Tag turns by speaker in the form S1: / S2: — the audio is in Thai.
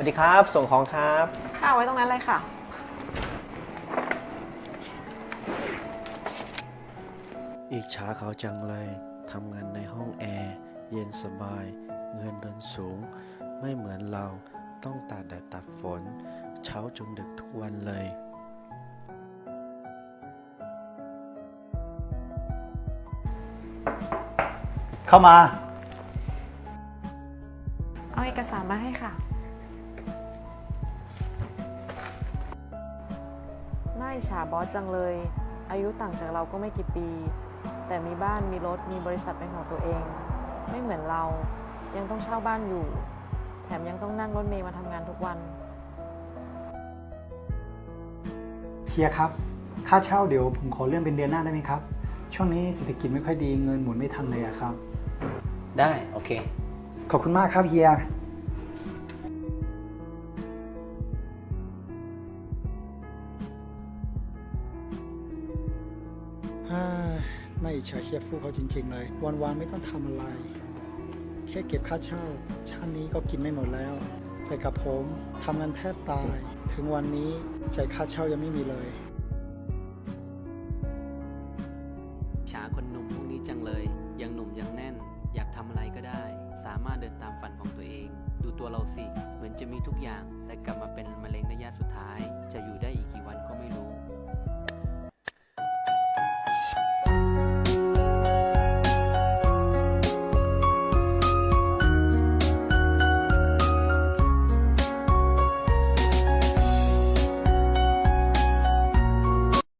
S1: วัสดีครับ ส่งของครับ
S2: ค่ะไว้ตรงนั้นเลยค่ะ
S3: อีกช้าเขาจังเลยทำงานในห้องแอร์ เย็นสบาย เงินเดือนสูง ไม่เหมือนเราต้องตากแดดตากฝน เช้าจนดึกทุกวันเลย
S4: เข้ามา
S2: เอาเอกสารมาให้ค่ะ ฉาบอสจังเลย อายุต่างจากเราก็ไม่กี่ปี แต่มีบ้านมีรถมีบริษัทเป็นของตัวเอง ไม่เหมือนเรายังต้องเช่าบ้านอยู่ แถมยังต้องนั่งรถเมล์มาทำงานทุกวัน
S4: เฮียครับ ค่าเช่าเดี๋ยวผมขอเลื่อนเป็นเดือนหน้าได้ไหมครับ ช่วงนี้เศรษฐกิจไม่ค่อยดีเงินหมุนไม่ทันเลยอะครับ
S1: ได้ โอเค
S4: ขอบคุณมากครับเฮีย น่าอิจฉาเฮียฟูเขาจริง ๆ เลย วันๆไม่ต้องทำอะไร แค่เก็บค่าเช่า ชาตินี้ก็กินไม่หมดแล้ว แต่กับผมทำงานแทบตาย ถึงวันนี้จ่ายค่าเช่ายังไม่มีเลย
S5: ฉาคนหนุ่มพวกนี้จังเลย ยังหนุ่มยังแน่น อยากทำอะไรก็ได้ สามารถเดินตามฝันของตัวเอง ดูตัวเราสิ เหมือนจะมีทุกอย่าง แต่กลับมาเป็นมะเร็งระยะสุดท้าย จะอยู่